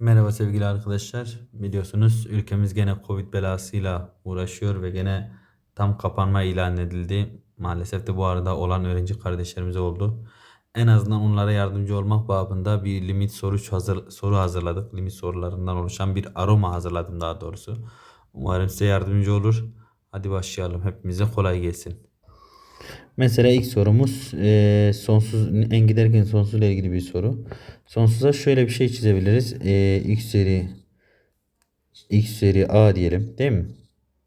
Merhaba sevgili arkadaşlar. Biliyorsunuz ülkemiz gene Covid belasıyla uğraşıyor ve gene tam kapanma ilan edildi. Maalesef de bu arada olan öğrenci kardeşlerimiz oldu. En azından onlara yardımcı olmak babında bir limit soru hazır, soru hazırladık. Limit sorularından oluşan bir aroma hazırladım daha doğrusu. Umarım size yardımcı olur. Hadi başlayalım. Hepimize kolay gelsin. Mesela ilk sorumuz eee, sonsuz en giderken sonsuzla ilgili bir soru. Sonsuza şöyle bir şey çizebiliriz. Eee, x seri x seri a diyelim değil mi?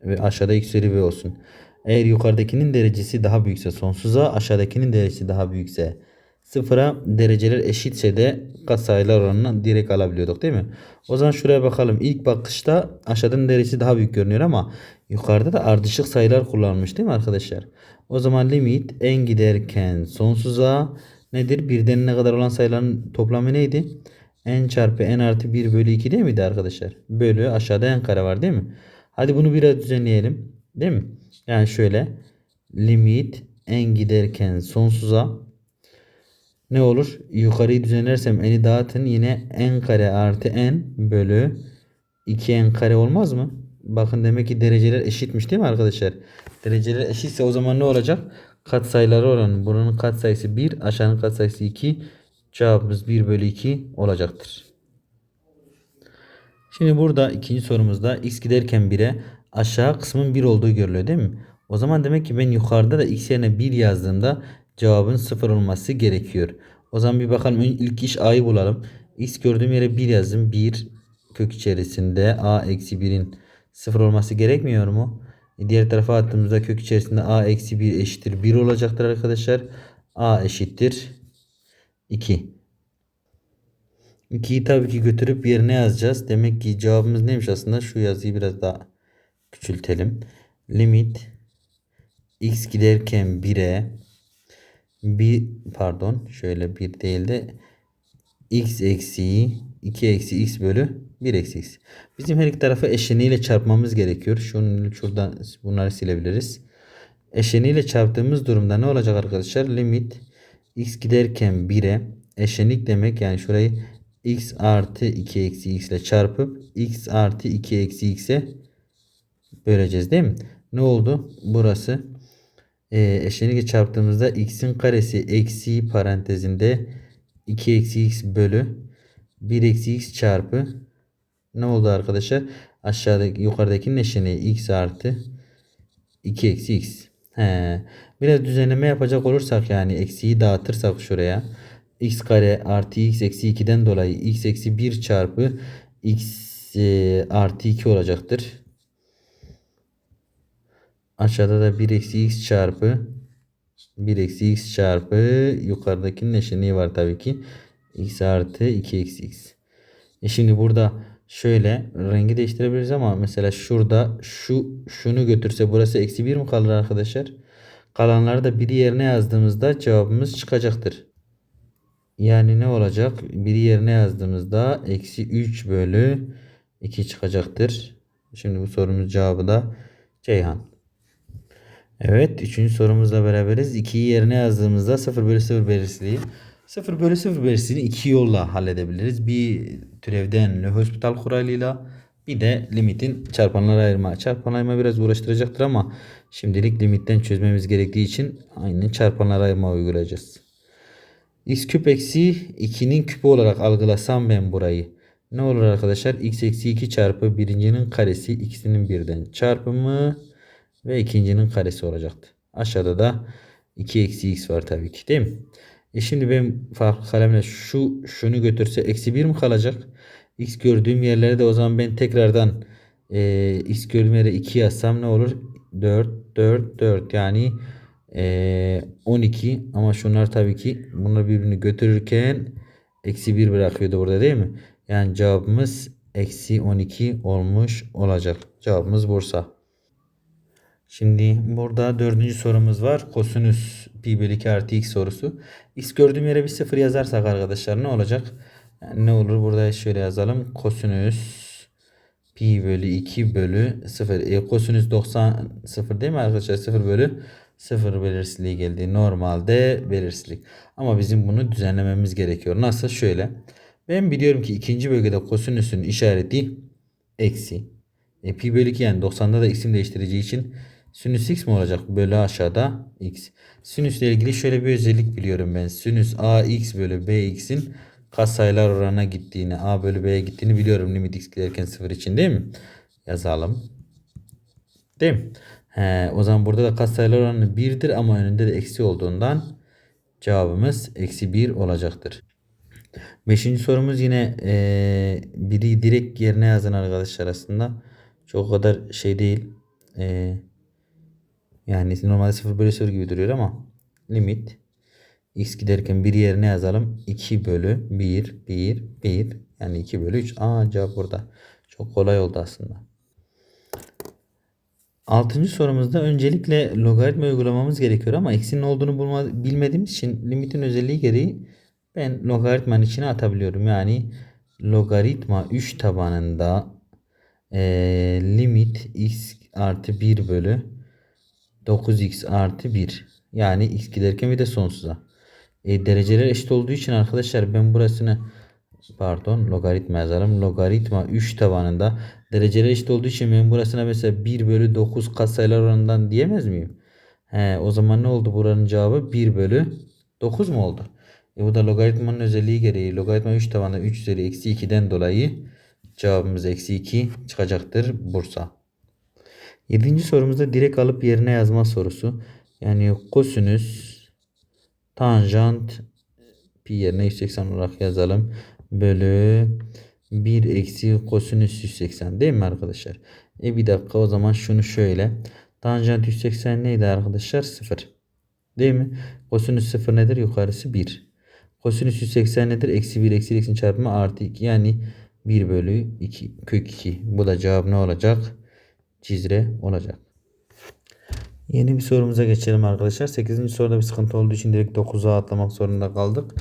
Ve aşağıda x seri b olsun. Eğer yukarıdakinin derecesi daha büyükse sonsuza aşağıdakinin derecesi daha büyükse sıfıra dereceler eşitse de katsayılar oranını direkt alabiliyorduk değil mi? O zaman şuraya bakalım. İlk bakışta aşağıdanın derecesi daha büyük görünüyor ama yukarıda da ardışık sayılar kullanmış değil mi arkadaşlar? O zaman limit en giderken sonsuza nedir? Birden ne kadar olan sayıların toplamı neydi? n çarpı n artı 1 bölü 2 değil miydi arkadaşlar? Bölü aşağıda n kare var değil mi? Hadi bunu biraz düzenleyelim. Değil mi? Yani şöyle limit n giderken sonsuza ne olur? Yukarıyı düzenlersem n'i dağıtın yine n kare artı n bölü 2n kare olmaz mı? Bakın demek ki dereceler eşitmiş değil mi arkadaşlar? Dereceler eşitse o zaman ne olacak? Katsayıları oranı. Buranın katsayısı 1, aşağının katsayısı 2. Cevabımız 1 bölü 2 olacaktır. Şimdi burada ikinci sorumuzda x giderken 1'e aşağı kısmın 1 olduğu görülüyor değil mi? O zaman demek ki ben yukarıda da x yerine 1 yazdığımda cevabın 0 olması gerekiyor. O zaman bir bakalım ilk iş a'yı bulalım. x gördüğüm yere 1 yazdım. 1 kök içerisinde a eksi 1'in 0 olması gerekmiyor mu? E, Diğer tarafa attığımızda kök içerisinde a eksi 1 eşittir 1 olacaktır arkadaşlar. a eşittir 2. 2'yi tabii ki götürüp yerine yazacağız. Demek ki cevabımız neymiş aslında? Şu yazıyı biraz daha küçültelim. Limit x giderken 1'e bir pardon şöyle bir değil de x eksiği 2 eksi x bölü 1 eksi x. Bizim her iki tarafı eşleniğiyle çarpmamız gerekiyor. Şunu şuradan bunları silebiliriz. Eşleniğiyle çarptığımız durumda ne olacak arkadaşlar? Limit x giderken 1'e eşlenik demek yani şurayı x artı 2 eksi x ile çarpıp x artı 2 eksi x'e böleceğiz değil mi? Ne oldu? Burası e, eşlenikle çarptığımızda x'in karesi eksi parantezinde 2 eksi x bölü 1 eksi x çarpı ne oldu arkadaşlar? Aşağıdaki yukarıdakinin eşleniği x artı 2 eksi x. He. Biraz düzenleme yapacak olursak yani eksiyi dağıtırsak şuraya x kare artı x eksi 2'den dolayı x eksi 1 çarpı x e, artı 2 olacaktır. Aşağıda da 1 eksi x çarpı 1 eksi x çarpı yukarıdakinin eşleniği var tabii ki. x artı 2 eksi x. E şimdi burada şöyle rengi değiştirebiliriz ama mesela şurada şu şunu götürse burası eksi 1 mi kalır arkadaşlar? Kalanları da biri yerine yazdığımızda cevabımız çıkacaktır. Yani ne olacak? Biri yerine yazdığımızda eksi 3 bölü 2 çıkacaktır. Şimdi bu sorumuz cevabı da Ceyhan. Evet. Üçüncü sorumuzla beraberiz. 2'yi yerine yazdığımızda 0 bölü 0 belirsizliği. 0 bölü 0 belirsizliğini iki yolla halledebiliriz. Bir türevden L'Hospital kuralıyla bir de limitin çarpanlara ayırma. Çarpan ayırma biraz uğraştıracaktır ama şimdilik limitten çözmemiz gerektiği için aynı çarpanlara ayırma uygulayacağız. x küp eksi 2'nin küpü olarak algılasam ben burayı. Ne olur arkadaşlar? x eksi 2 çarpı birincinin karesi ikisinin birden çarpımı ve ikincinin karesi olacaktı. Aşağıda da 2 eksi x var tabii ki değil mi? E şimdi ben farklı kalemle şu şunu götürse eksi 1 mi kalacak? X gördüğüm yerlere de o zaman ben tekrardan e, x gördüğüm yere 2 yazsam ne olur? 4 4 4 yani e, 12 ama şunlar tabii ki bunlar birbirini götürürken eksi 1 bırakıyordu burada değil mi? Yani cevabımız eksi 12 olmuş olacak. Cevabımız Bursa. Şimdi burada dördüncü sorumuz var. Kosinüs pi bölü 2 artı x sorusu. X gördüğüm yere bir sıfır yazarsak arkadaşlar ne olacak? Yani ne olur? Burada şöyle yazalım. Kosinüs pi bölü 2 bölü 0. E, kosinüs 90 0 değil mi arkadaşlar? 0 bölü 0 belirsizliği geldi. Normalde belirsizlik. Ama bizim bunu düzenlememiz gerekiyor. Nasıl? Şöyle. Ben biliyorum ki ikinci bölgede kosinüsün işareti eksi. E, pi bölü 2 yani 90'da da x'in değiştireceği için sinüs x mi olacak? Bölü aşağıda x. Sinüsle ilgili şöyle bir özellik biliyorum ben. Sinüs ax bölü bx'in katsayılar oranına gittiğini, a bölü b'ye gittiğini biliyorum. Limit x giderken 0 için değil mi? Yazalım. Değil mi? He, o zaman burada da katsayılar oranı 1'dir ama önünde de eksi olduğundan cevabımız eksi 1 olacaktır. Beşinci sorumuz yine e, biri direkt yerine yazın arkadaşlar aslında. Çok kadar şey değil. E, yani normalde 0 bölü 0 gibi duruyor ama limit x giderken bir yerine yazalım. 2 bölü 1 1 1 yani 2 bölü 3. Aa cevap burada. Çok kolay oldu aslında. Altıncı sorumuzda öncelikle logaritma uygulamamız gerekiyor ama ne olduğunu bulma, bilmediğimiz için limitin özelliği gereği ben logaritmanın içine atabiliyorum. Yani logaritma 3 tabanında e, limit x artı 1 bölü 9x artı 1. Yani x giderken bir de sonsuza. E, dereceler eşit olduğu için arkadaşlar ben burasını pardon logaritma yazalım. Logaritma 3 tabanında dereceler eşit olduğu için ben burasına mesela 1 bölü 9 katsayılar oranından diyemez miyim? He, o zaman ne oldu buranın cevabı? 1 bölü 9 mu oldu? E, bu da logaritmanın özelliği gereği logaritma 3 tabanında 3 üzeri eksi 2'den dolayı cevabımız eksi 2 çıkacaktır Bursa. Yedinci sorumuzda direkt alıp yerine yazma sorusu. Yani kosinüs tanjant pi yerine 180 olarak yazalım. Bölü 1 eksi kosinüs 180 değil mi arkadaşlar? E bir dakika o zaman şunu şöyle. Tanjant 180 neydi arkadaşlar? 0. Değil mi? Kosinüs 0 nedir? Yukarısı 1. Kosinüs 180 nedir? Eksi 1 eksi x'in çarpımı artı 2. Yani 1 bölü 2 kök 2. Bu da cevap ne olacak? Cizre olacak. Yeni bir sorumuza geçelim arkadaşlar. 8. soruda bir sıkıntı olduğu için direkt 9'a atlamak zorunda kaldık.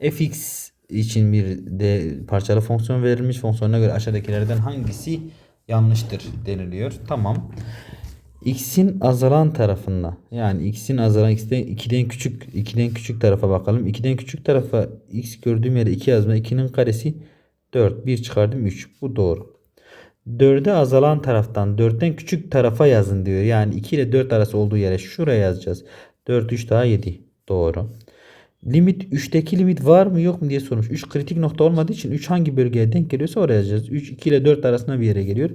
fx için bir de parçalı fonksiyon verilmiş. Fonksiyona göre aşağıdakilerden hangisi yanlıştır deniliyor. Tamam. x'in azalan tarafında yani x'in azalan x'ten 2'den küçük 2'den küçük tarafa bakalım. 2'den küçük tarafa x gördüğüm yere 2 yazma. 2'nin karesi 4. 1 çıkardım 3. Bu doğru. 4'e azalan taraftan 4'ten küçük tarafa yazın diyor. Yani 2 ile 4 arası olduğu yere şuraya yazacağız. 4 3 daha 7. Doğru. Limit 3'teki limit var mı yok mu diye sormuş. 3 kritik nokta olmadığı için 3 hangi bölgeye denk geliyorsa oraya yazacağız. 3 2 ile 4 arasında bir yere geliyor.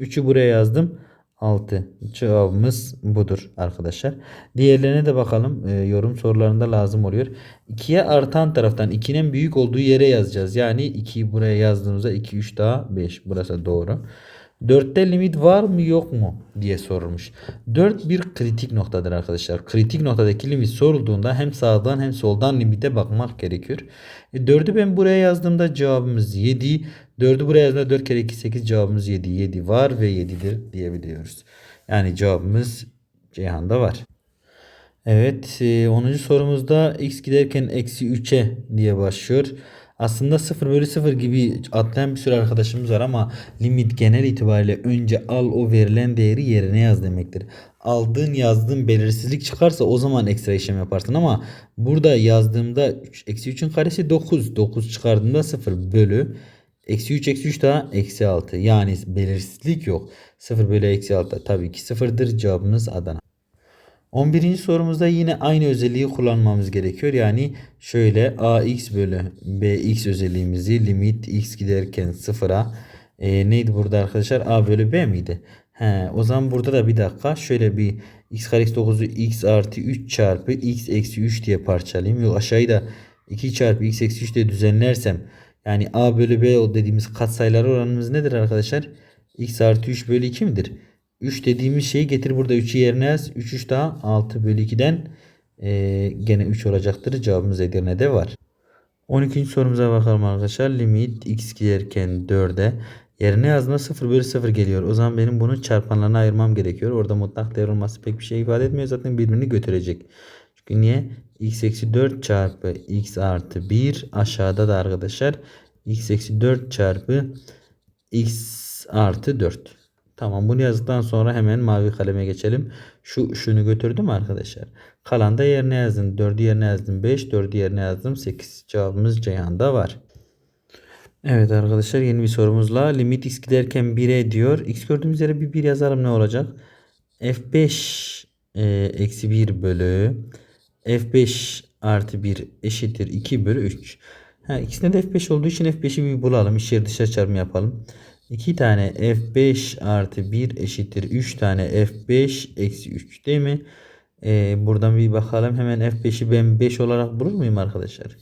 3'ü buraya yazdım. 6. Cevabımız budur arkadaşlar. Diğerlerine de bakalım. E, yorum sorularında lazım oluyor. 2'ye artan taraftan 2'nin büyük olduğu yere yazacağız. Yani 2'yi buraya yazdığımızda 2 3 daha 5. Burası doğru. 4'te limit var mı yok mu diye sorulmuş. 4 bir kritik noktadır arkadaşlar. Kritik noktadaki limit sorulduğunda hem sağdan hem soldan limite bakmak gerekiyor. E 4'ü ben buraya yazdığımda cevabımız 7. 4'ü buraya yazdığımda 4 kere 2 8 cevabımız 7. 7 var ve 7'dir diyebiliyoruz. Yani cevabımız Ceyhan'da var. Evet 10. E, sorumuzda x giderken eksi 3'e diye başlıyor. Aslında 0 bölü 0 gibi atlayan bir sürü arkadaşımız var ama limit genel itibariyle önce al o verilen değeri yerine yaz demektir. Aldığın yazdığın belirsizlik çıkarsa o zaman ekstra işlem yaparsın ama burada yazdığımda eksi 3'ün karesi 9. 9 çıkardığımda 0 bölü Eksi 3 eksi 3 daha eksi 6. Yani belirsizlik yok. 0 bölü eksi 6 tabii ki 0'dır. Cevabımız Adana. 11. sorumuzda yine aynı özelliği kullanmamız gerekiyor. Yani şöyle ax bölü bx özelliğimizi limit x giderken sıfıra e, neydi burada arkadaşlar? a bölü b miydi? He, o zaman burada da bir dakika şöyle bir x kare x 9'u x artı 3 çarpı x eksi 3 diye parçalayayım. Yok aşağıyı da 2 çarpı x eksi 3 diye düzenlersem yani a bölü b o dediğimiz katsayılar oranımız nedir arkadaşlar? x artı 3 bölü 2 midir? 3 dediğimiz şeyi getir burada 3'ü yerine yaz. 3 3 daha 6 bölü 2'den e, gene 3 olacaktır. Cevabımız Edirne'de var. 12. sorumuza bakalım arkadaşlar. Limit x gelirken 4'e yerine yazma 0 bölü 0 geliyor. O zaman benim bunu çarpanlarına ayırmam gerekiyor. Orada mutlak değer olması pek bir şey ifade etmiyor. Zaten birbirini götürecek. Çünkü niye? x eksi 4 çarpı x artı 1 aşağıda da arkadaşlar x eksi 4 çarpı x artı 4. Tamam bunu yazdıktan sonra hemen mavi kaleme geçelim. Şu şunu götürdüm arkadaşlar. Kalan da yerine yazdım. 4'ü yerine yazdım 5. 4'ü yerine yazdım 8. Cevabımız Ceyhan'da var. Evet arkadaşlar yeni bir sorumuzla limit x giderken 1'e diyor. x gördüğümüz yere bir 1 yazalım ne olacak? f5 e, eksi 1 bölü f5 artı 1 eşittir 2 bölü 3. Ha, ikisinde de f5 olduğu için f5'i bir bulalım. İçeri dışarı çarpımı yapalım. 2 tane f5 artı 1 eşittir 3 tane f5 eksi 3 değil mi? E, buradan bir bakalım. Hemen f5'i ben 5 olarak bulur muyum arkadaşlar?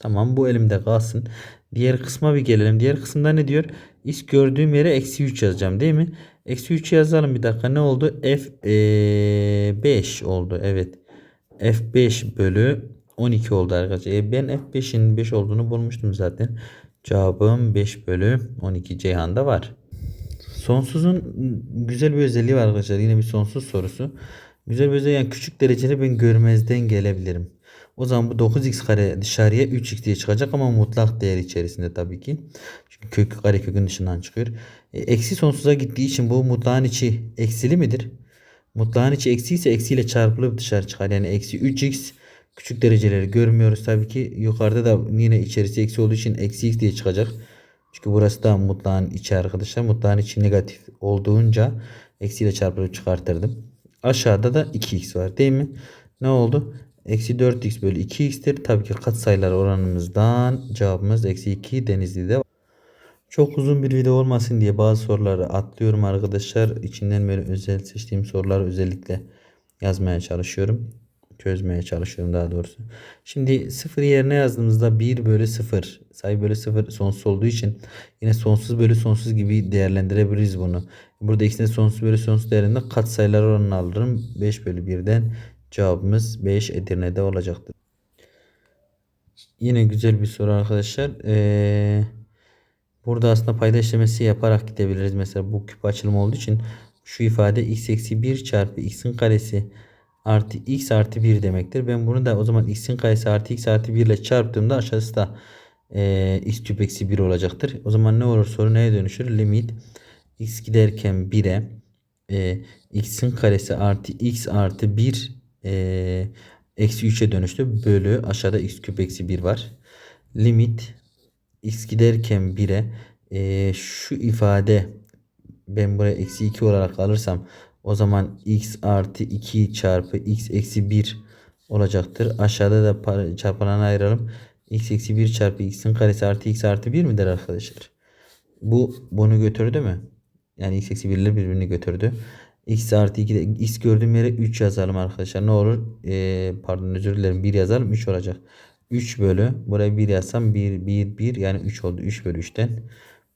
Tamam bu elimde kalsın. Diğer kısma bir gelelim. Diğer kısımda ne diyor? X gördüğüm yere eksi 3 yazacağım değil mi? Eksi 3 yazalım bir dakika. Ne oldu? F 5 oldu. Evet. F5 bölü 12 oldu arkadaşlar. E, ben F5'in 5 olduğunu bulmuştum zaten. Cevabım 5 bölü 12 Ceyhan'da var. Sonsuzun güzel bir özelliği var arkadaşlar. Yine bir sonsuz sorusu. Güzel bir özelliği yani küçük dereceli ben görmezden gelebilirim. O zaman bu 9x kare dışarıya 3x diye çıkacak ama mutlak değer içerisinde tabii ki. Çünkü kök kare kökün dışından çıkıyor. E, eksi sonsuza gittiği için bu mutlağın içi eksili midir? Mutlağın içi eksi ise eksiyle çarpılıp dışarı çıkar. Yani eksi 3x küçük dereceleri görmüyoruz tabii ki. Yukarıda da yine içerisi eksi olduğu için eksi x diye çıkacak. Çünkü burası da mutlağın içi arkadaşlar. Mutlağın içi negatif olduğunca eksiyle çarpılıp çıkartırdım. Aşağıda da 2x var değil mi? Ne oldu? Eksi 4x bölü 2x'tir. Tabii ki katsayılar oranımızdan cevabımız eksi 2 Denizli'de var. Çok uzun bir video olmasın diye bazı soruları atlıyorum arkadaşlar. İçinden böyle özel seçtiğim soruları özellikle yazmaya çalışıyorum. Çözmeye çalışıyorum daha doğrusu. Şimdi 0 yerine yazdığımızda 1 bölü 0 sayı bölü 0 sonsuz olduğu için yine sonsuz bölü sonsuz gibi değerlendirebiliriz bunu. Burada ikisinde sonsuz bölü sonsuz değerinde katsayılar oranını alırım. 5 bölü 1'den cevabımız 5 Edirne'de olacaktır. Yine güzel bir soru arkadaşlar. Ee, burada aslında payda işlemesi yaparak gidebiliriz. Mesela bu küp açılımı olduğu için şu ifade x eksi 1 çarpı x'in karesi artı x artı 1 demektir. Ben bunu da o zaman x'in karesi artı x artı 1 ile çarptığımda aşağısı da e, x küp eksi 1 olacaktır. O zaman ne olur soru neye dönüşür? Limit x giderken 1'e e, x'in karesi artı x artı 1 e, eksi 3'e dönüştü. Bölü aşağıda x küp eksi 1 var. Limit x giderken 1'e e, şu ifade ben buraya eksi 2 olarak alırsam o zaman x artı 2 çarpı x eksi 1 olacaktır. Aşağıda da çarpanlarını ayıralım. x eksi 1 çarpı x'in karesi artı x artı 1 midir arkadaşlar? Bu bunu götürdü mü? Yani x eksi 1 ile birbirini götürdü. x artı 2'de x gördüğüm yere 3 yazalım arkadaşlar. Ne olur? Ee, pardon özür dilerim 1 yazalım 3 olacak. 3 bölü buraya 1 yazsam 1 1 1 yani 3 oldu. 3 bölü 3'ten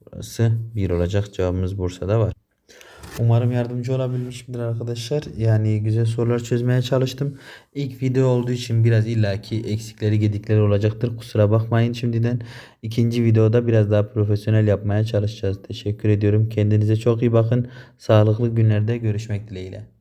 burası 1 olacak. Cevabımız Bursa'da var. Umarım yardımcı olabilmişimdir arkadaşlar. Yani güzel sorular çözmeye çalıştım. İlk video olduğu için biraz illaki eksikleri gedikleri olacaktır. Kusura bakmayın şimdiden. İkinci videoda biraz daha profesyonel yapmaya çalışacağız. Teşekkür ediyorum. Kendinize çok iyi bakın. Sağlıklı günlerde görüşmek dileğiyle.